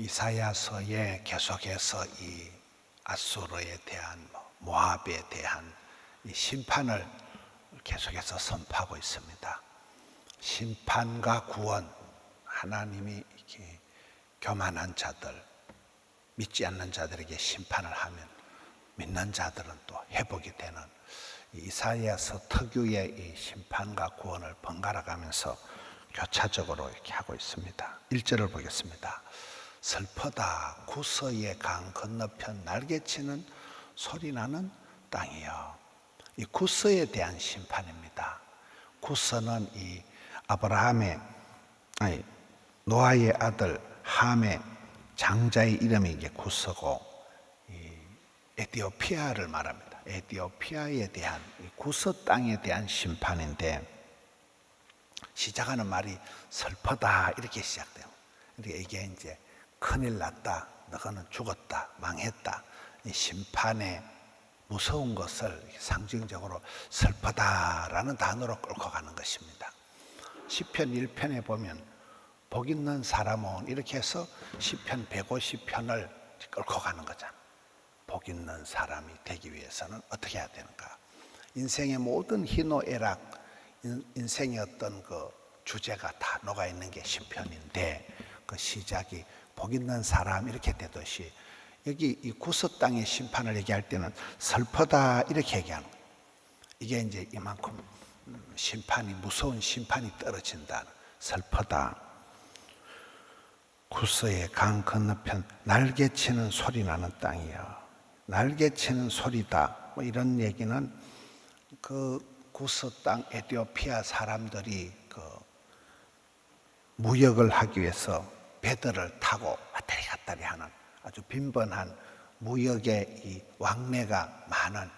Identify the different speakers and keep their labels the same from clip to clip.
Speaker 1: 이사야서에 계속해서 이 아수르에 대한 뭐 모압에 대한 이 심판을 계속해서 선포하고 있습니다. 심판과 구원 하나님이 이렇게 교만한 자들 믿지 않는 자들에게 심판을 하면 믿는 자들은 또 회복이 되는 이 이사야서 특유의 이 심판과 구원을 번갈아 가면서 교차적으로 이렇게 하고 있습니다. 1절을 보겠습니다. 슬퍼다 구서의 강 건너편 날개치는 소리 나는 땅이요. 이 구서에 대한 심판입니다. 구서는 이 아브라함의 아니 노아의 아들 함의 장자의 이름이 이게 구서고 이 에티오피아를 말합니다. 에티오피아에 대한 이 구서 땅에 대한 심판인데 시작하는 말이 슬퍼다 이렇게 시작돼요. 근데 이게 이제 큰일 났다, 너는 죽었다, 망했다. 이 심판의 무서운 것을 상징적으로 슬퍼다라는 단어로 끌고 가는 것입니다. 시편 1편에 보면 복 있는 사람은 이렇게 해서 시편 150편을 끌고 가는 거잖아. 복 있는 사람이 되기 위해서는 어떻게 해야 되는가? 인생의 모든 희노애락, 인- 인생의 어떤 그 주제가 다 녹아 있는 게 시편인데 그 시작이 복 있는 사람 이렇게 되듯이 여기 이 구서 땅의 심판을 얘기할 때는 슬퍼다 이렇게 얘기하는. 이게 이제 이만큼 음, 심판이 무서운 심판이 떨어진다. 슬퍼다. 구서의 강 건너편 날개치는 소리 나는 땅이요. 날개치는 소리다. 뭐 이런 얘기는 그 구서 땅 에티오피아 사람들이 그 무역을 하기 위해서 배들을 타고 왔다리 갔다리 하는 아주 빈번한 무역의 이 왕래가 많은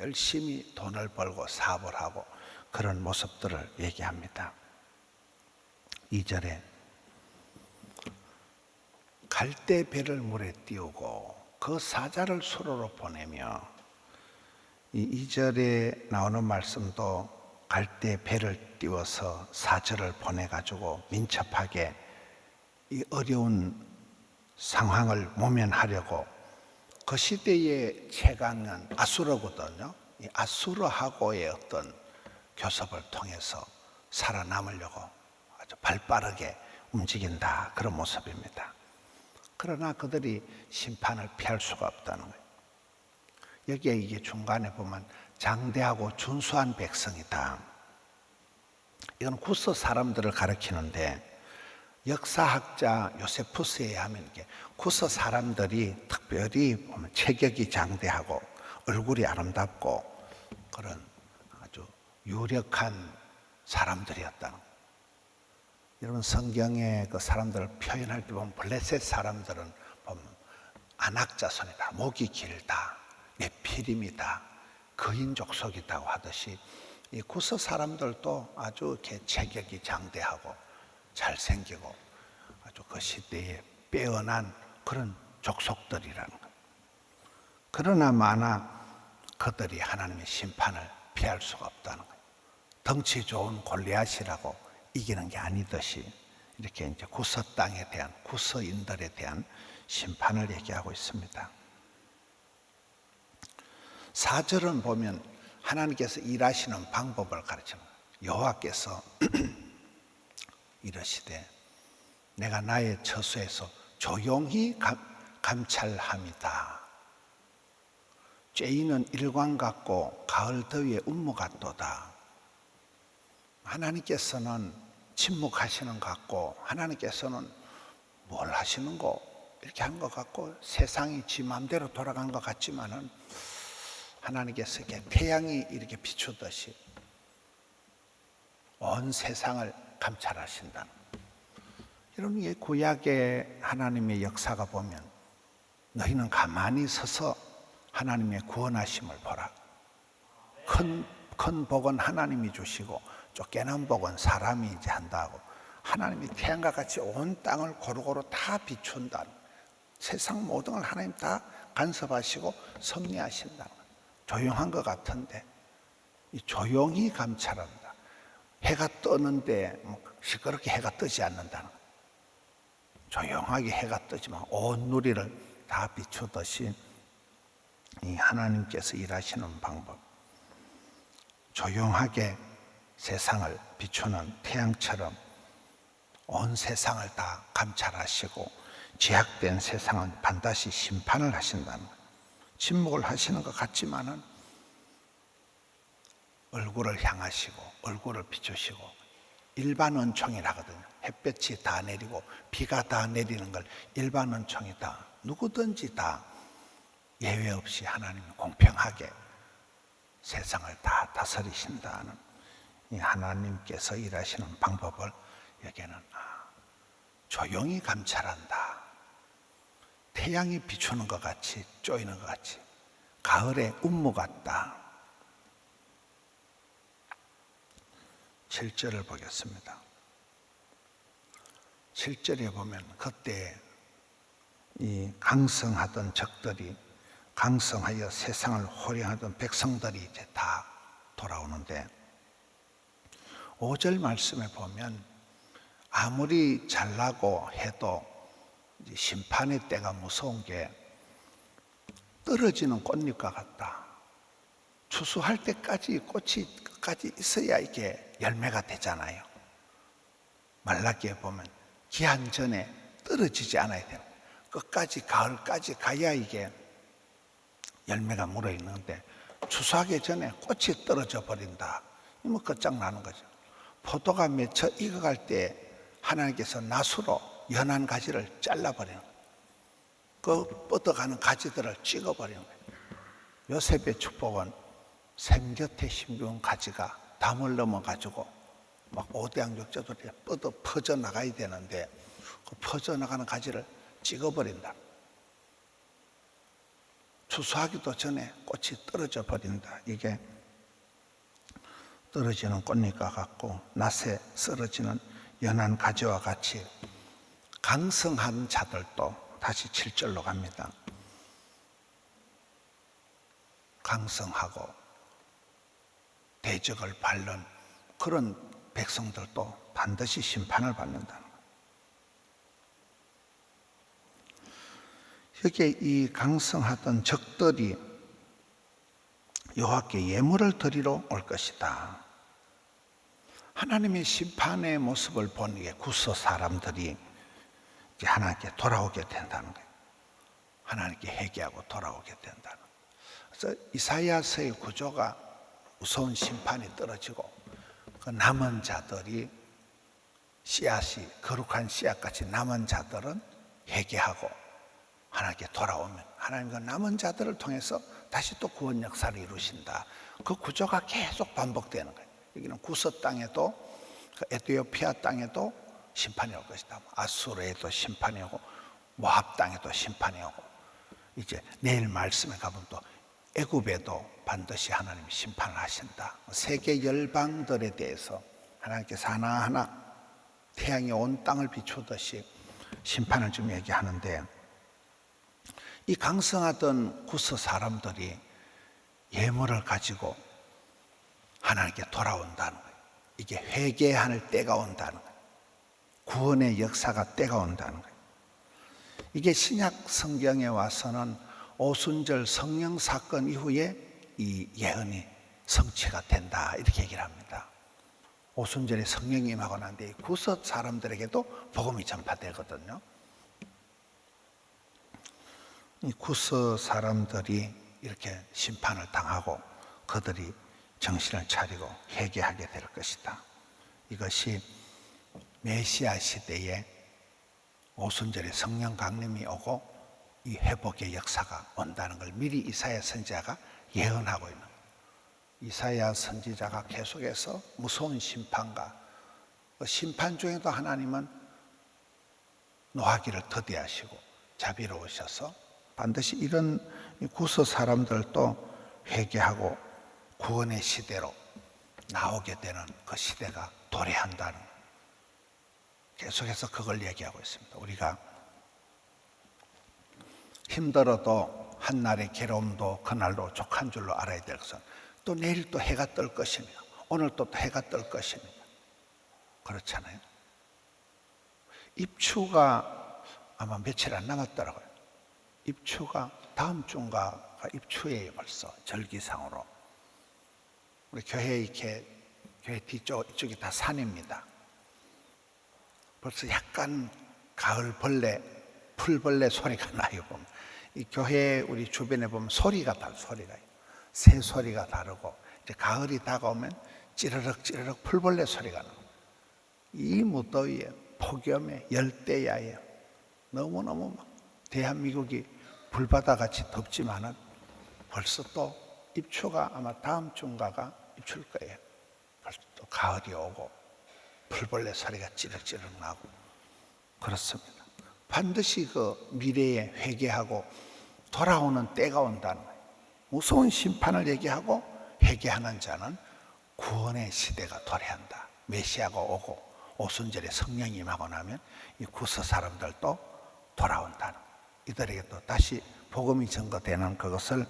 Speaker 1: 열심히 돈을 벌고 사업을 하고 그런 모습들을 얘기합니다. 2절에 갈대 배를 물에 띄우고 그 사자를 수로로 보내며 이 2절에 나오는 말씀도 갈대 배를 띄워서 사절을 보내 가지고 민첩하게 이 어려운 상황을 모면하려고 그 시대의 최강은 아수르거든요. 이 아수르하고의 어떤 교섭을 통해서 살아남으려고 아주 발빠르게 움직인다 그런 모습입니다. 그러나 그들이 심판을 피할 수가 없다는 거예요. 여기에 이게 중간에 보면 장대하고 준수한 백성이다. 이건 구서 사람들을 가리키는데 역사학자 요세푸스에 하면 이게 구서 사람들이 특별히 보면 체격이 장대하고 얼굴이 아름답고 그런 아주 유력한 사람들이었다는 거예요. 여러분 성경에 그 사람들을 표현할 때 보면 블레셋 사람들은 보면 안악자손이다, 목이 길다, 네피림이다, 거인 족 속이다고 하듯이 이 구서 사람들도 아주 이렇게 체격이 장대하고 잘생기고 아주 그 시대에 빼어난 그런 족속들이라는 것. 그러나 마나 그들이 하나님의 심판을 피할 수가 없다는 거예요. 덩치 좋은 골리앗이라고 이기는 게 아니듯이 이렇게 이제 구서 땅에 대한 구서인들에 대한 심판을 얘기하고 있습니다. 사절은 보면 하나님께서 일하시는 방법을 가르치는. 여호와께서 이러시되 내가 나의 처소에서 조용히 감, 감찰함이다. 죄인은 일광 같고 가을 더위에 운무 같도다. 하나님께서는 침묵하시는 것 같고 하나님께서는 뭘 하시는 거 이렇게 한 것 같고 세상이 지 마음대로 돌아가는 것 같지만은 하나님께서 이렇게 태양이 이렇게 비추듯이 온 세상을 감찰하신다는 이런 게 구약의 하나님의 역사가 보면 너희는 가만히 서서 하나님의 구원하심을 보라. 큰, 큰 복은 하나님이 주시고 쫓겨난 복은 사람이 이제 한다고 하나님이 태양과 같이 온 땅을 고루고루 다 비춘다. 세상 모든 걸 하나님 다 간섭하시고 섭리하신다. 조용한 것 같은데 이 조용히 감찰한다. 해가 뜨는데 뭐 시끄럽게 해가 뜨지 않는다는 거. 조용하게 해가 뜨지만 온 누리를 다 비추듯이 이 하나님께서 일하시는 방법 조용하게 세상을 비추는 태양처럼 온 세상을 다 감찰하시고 제약된 세상은 반드시 심판을 하신다는. 침묵을 하시는 것 같지만은 얼굴을 향하시고 얼굴을 비추시고 일반 은총이라거든요. 햇볕이 다 내리고 비가 다 내리는 걸 일반 은총이 다. 누구든지 다 예외 없이 하나님이 공평하게 세상을 다 다스리신다는 이 하나님께서 일하시는 방법을 여기에는 아, 조용히 감찰한다. 태양이 비추는 것 같이 쪼이는 것 같이 가을의 운무 같다. 7절을 보겠습니다. 7절에 보면 그때 이 강성하던 적들이 강성하여 세상을 호령하던 백성들이 이제 다 돌아오는데 5절 말씀에 보면 아무리 잘나고 해도 심판의 때가 무서운 게 떨어지는 꽃잎과 같다. 추수할 때까지 꽃이 끝까지 있어야 이게 열매가 되잖아요. 말라기에 보면 기한 전에 떨어지지 않아야 돼요. 끝까지 가을까지 가야 이게 열매가 물어 있는데 추수하기 전에 꽃이 떨어져 버린다. 이뭐 끝장나는 거죠. 포도가 맺혀 익어갈 때 하나님께서 낫으로 연한 가지를 잘라버리는 거예요. 그 뻗어가는 가지들을 찍어버리는 거예요. 요셉의 축복은 생곁에 심겨온 가지가 담을 넘어가지고 막 오대양 육자들이 뻗어 퍼져 나가야 되는데 그 퍼져 나가는 가지를 찍어버린다. 추수하기도 전에 꽃이 떨어져 버린다. 이게 떨어지는 꽃잎과 같고 낫에 쓰러지는 연한 가지와 같이 강성한 자들도 다시 7절로 갑니다. 강성하고 대적을 밟는 그런 백성들도 반드시 심판을 받는다는 거예요. 여기에 이 강성하던 적들이 여호와께 예물을 드리러 올 것이다. 하나님의 심판의 모습을 본게 구서 사람들이 이제 하나님께 돌아오게 된다는 거예요. 하나님께 회개하고 돌아오게 된다는 거예요. 그래서 이사야서의 구조가 무서운 심판이 떨어지고 그 남은 자들이 씨앗이 거룩한 씨앗같이 남은 자들은 회개하고 하나님께 돌아오면 하나님 그 남은 자들을 통해서 다시 또 구원 역사를 이루신다. 그 구조가 계속 반복되는 거예요. 여기는 구서 땅에도 그 에티오피아 땅에도 심판이 올 것이다. 아수르에도 심판이 오고 모압 땅에도 심판이 오고 이제 내일 말씀에 가면 또 애굽에도 반드시 하나님이 심판을 하신다. 세계 열방들에 대해서 하나님께서 하나하나 태양이 온 땅을 비추듯이 심판을 좀 얘기하는데 이 강성하던 구서 사람들이 예물을 가지고 하나님께 돌아온다는 거예요. 이게 회개할 때가 온다는 거예요. 구원의 역사가 때가 온다는 거예요. 이게 신약 성경에 와서는 오순절 성령 사건 이후에 이 예언이 성취가 된다 이렇게 얘기를 합니다. 오순절에 성령이 임하고 난 뒤에 구서 사람들에게도 복음이 전파되거든요. 이 구서 사람들이 이렇게 심판을 당하고 그들이 정신을 차리고 회개하게 될 것이다. 이것이 메시아 시대에 오순절에 성령 강림이 오고 이 회복의 역사가 온다는 걸 미리 이사야 선지자가 예언하고 있는. 이사야 선지자가 계속해서 무서운 심판과 그 심판 중에도 하나님은 노하기를 더디하시고 자비로우셔서 반드시 이런 구서 사람들도 회개하고 구원의 시대로 나오게 되는 그 시대가 도래한다는 계속해서 그걸 얘기하고 있습니다. 우리가 힘들어도 한 날의 괴로움도 그날로 족한 줄로 알아야 될 것은 또 내일 또 해가 뜰 것입니다. 오늘 또 해가 뜰 것입니다. 그렇잖아요. 입추가 아마 며칠 안 남았더라고요. 입추가 다음 주인가가 입추예요 벌써 절기상으로. 우리 교회 이렇게 교회 뒤쪽 이쪽이 다 산입니다. 벌써 약간 가을 벌레, 풀벌레 소리가 나요. 보면. 이 교회 우리 주변에 보면 소리가 다 소리가 새 소리가 다르고 이제 가을이 다가오면 찌르륵 찌르륵 풀벌레 소리가 나요. 이 무더위에 폭염에 열대야에 너무너무 막 대한민국이 불바다 같이 덥지만은 벌써 또 입추가 아마 다음 주인가가 입출 거예요. 벌써 또 가을이 오고 풀벌레 소리가 찌르찌르 나고 그렇습니다. 반드시 그 미래에 회개하고 돌아오는 때가 온다는 거예요. 무서운 심판을 얘기하고 회개하는 자는 구원의 시대가 도래한다. 메시아가 오고 오순절에 성령이 임하고 나면 이 구서 사람들도 돌아온다는 거예요. 이들에게 또 다시 복음이 증거되는 그것을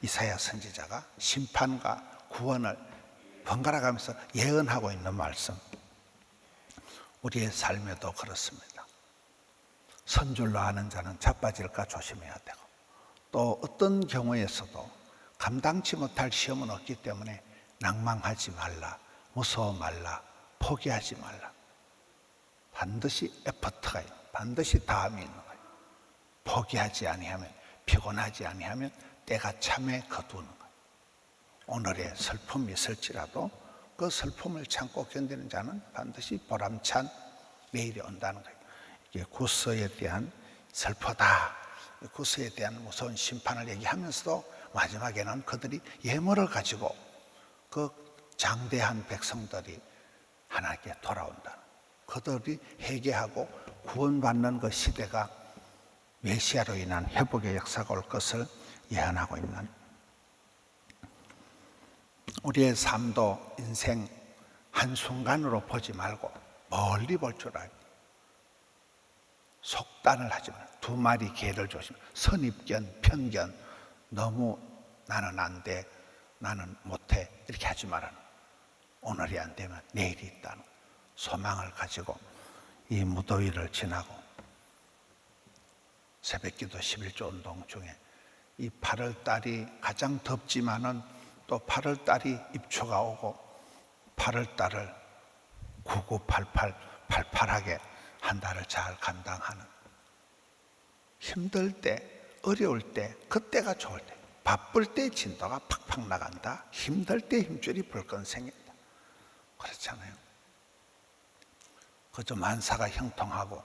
Speaker 1: 이사야 선지자가 심판과 구원을 번갈아 가면서 예언하고 있는 말씀. 우리의 삶에도 그렇습니다. 선줄로 아는 자는 자빠질까 조심해야 되고 또 어떤 경우에서도 감당치 못할 시험은 없기 때문에 낭망하지 말라, 무서워 말라, 포기하지 말라. 반드시 에퍼트가 있는, 반드시 다음이 있는 거예요. 포기하지 아니하면, 피곤하지 아니하면 때가 참에 거두는 거예요. 오늘의 슬픔이 있을지라도 그 슬픔을 참고 견디는 자는 반드시 보람찬 내일이 온다는 거예요. 이게 구서에 대한 슬퍼다. 구서에 대한 무서운 심판을 얘기하면서도 마지막에는 그들이 예물을 가지고 그 장대한 백성들이 하나님께 돌아온다. 그들이 회개하고 구원받는 그 시대가 메시아로 인한 회복의 역사가 올 것을 예언하고 있는 우리의 삶도 인생 한순간으로 보지 말고 멀리 볼 줄 알고 속단을 하지 마. 두 마리 개를 조심. 선입견, 편견, 너무 나는 안 돼, 나는 못 해 이렇게 하지 말아. 오늘이 안 되면 내일이 있다는 소망을 가지고 이 무더위를 지나고 새벽기도 11조 운동 중에 이 8월 달이 가장 덥지만은 또 8월 달이 입초가 오고 8월 달을 9988 팔팔하게 한 달을 잘 감당하는. 힘들 때 어려울 때 그때가 좋을 때. 바쁠 때 진도가 팍팍 나간다. 힘들 때 힘줄이 불끈 생긴다. 그렇잖아요. 그저 만사가 형통하고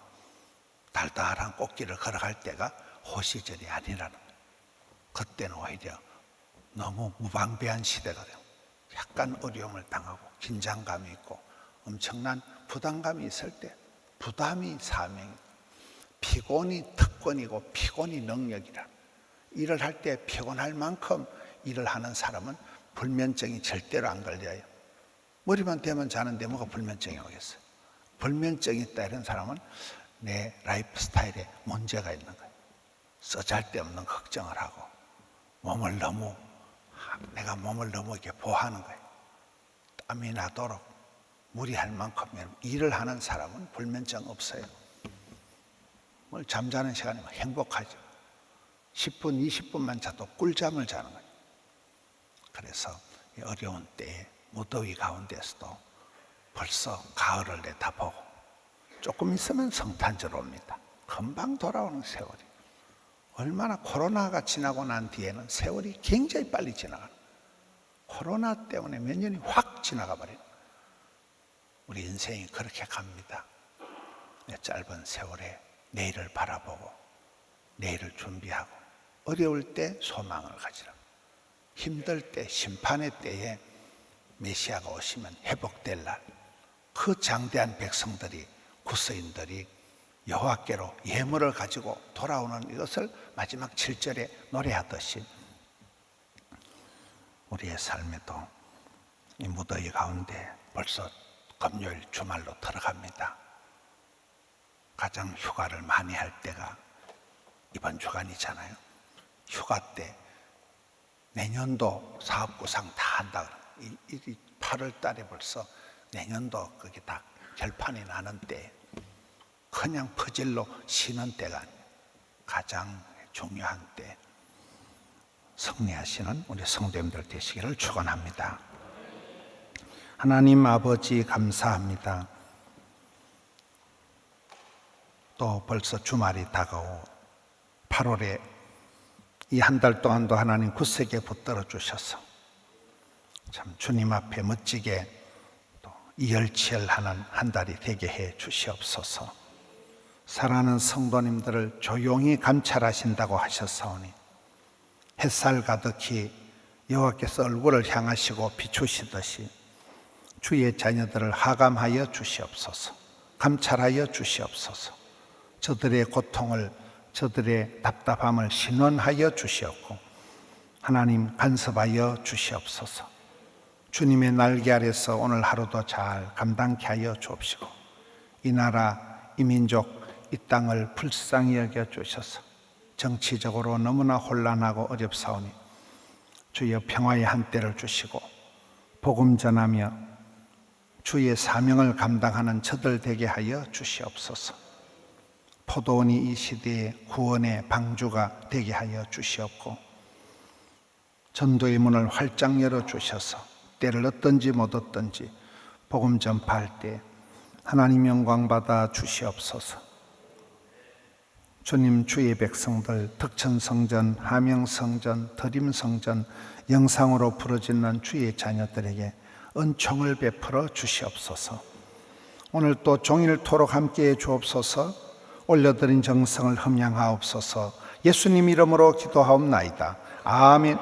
Speaker 1: 달달한 꽃길을 걸어갈 때가 호시절이 아니라는 거예요. 그때는 오히려 너무 무방비한 시대가 돼요. 약간 어려움을 당하고 긴장감이 있고 엄청난 부담감이 있을 때 부담이 사명 피곤이 특권이고 피곤이 능력이라. 일을 할 때 피곤할 만큼 일을 하는 사람은 불면증이 절대로 안 걸려요. 머리만 대면 자는데 뭐가 불면증이 오겠어요 불면증이 있다 이런 사람은 내 라이프 스타일에 문제가 있는 거예요. 쓰잘데없는 걱정을 하고 몸을 너무 내가 몸을 너무 이렇게 보호하는 거예요. 땀이 나도록 무리할 만큼 일을 하는 사람은 불면증 없어요. 뭘 잠자는 시간이 행복하죠. 10분, 20분만 자도 꿀잠을 자는 거예요. 그래서 어려운 때에 무더위 가운데서도 벌써 가을을 내다보고 조금 있으면 성탄절 옵니다. 금방 돌아오는 세월이. 얼마나 코로나가 지나고 난 뒤에는 세월이 굉장히 빨리 지나가는 코로나 때문에 몇 년이 확 지나가 버리는 우리 인생이 그렇게 갑니다. 짧은 세월에 내일을 바라보고 내일을 준비하고 어려울 때 소망을 가지라. 힘들 때 심판의 때에 메시아가 오시면 회복될 날 그 장대한 백성들이 구서인들이 여호와께로 예물을 가지고 돌아오는 이것을 마지막 7절에 노래하듯이 우리의 삶에도 이 무더위 가운데 벌써 금요일 주말로 들어갑니다. 가장 휴가를 많이 할 때가 이번 주간이잖아요. 휴가 때 내년도 사업 구상 다 한다. 이, 이 8월 달에 벌써 내년도 그게 다 결판이 나는 때 그냥 퍼질로 쉬는 때가. 가장 중요한 때 승리하시는 우리 성도님들 되시기를 축원합니다. 하나님 아버지 감사합니다. 또 벌써 주말이 다가오 8월에 이 한 달 동안도 하나님 굳세게 붙들어 주셔서 참 주님 앞에 멋지게 또 이열치열하는 한 달이 되게 해 주시옵소서. 사랑하는 성도님들을 조용히 감찰하신다고 하셨사오니 햇살 가득히 여호와께서 얼굴을 향하시고 비추시듯이 주의 자녀들을 하감하여 주시옵소서. 감찰하여 주시옵소서. 저들의 고통을 저들의 답답함을 신원하여 주시옵고 하나님 간섭하여 주시옵소서. 주님의 날개 아래서 오늘 하루도 잘 감당케 하여 주옵시고 이 나라 이 민족 이 땅을 불쌍히 여겨 주셔서 정치적으로 너무나 혼란하고 어렵사오니 주여 평화의 한때를 주시고 복음 전하며 주의 사명을 감당하는 저들 되게 하여 주시옵소서. 포도원이 이 시대의 구원의 방주가 되게 하여 주시옵고 전도의 문을 활짝 열어 주셔서 때를 얻든지 못 얻든지 복음 전파할 때 하나님 영광 받아 주시옵소서. 주님 주의 백성들 특천 성전, 하명 성전, 드림 성전 영상으로 부르짖는 주의 자녀들에게 은총을 베풀어 주시옵소서. 오늘 또 종일토록 함께해 주옵소서. 올려드린 정성을 흠양하옵소서. 예수님 이름으로 기도하옵나이다. 아멘.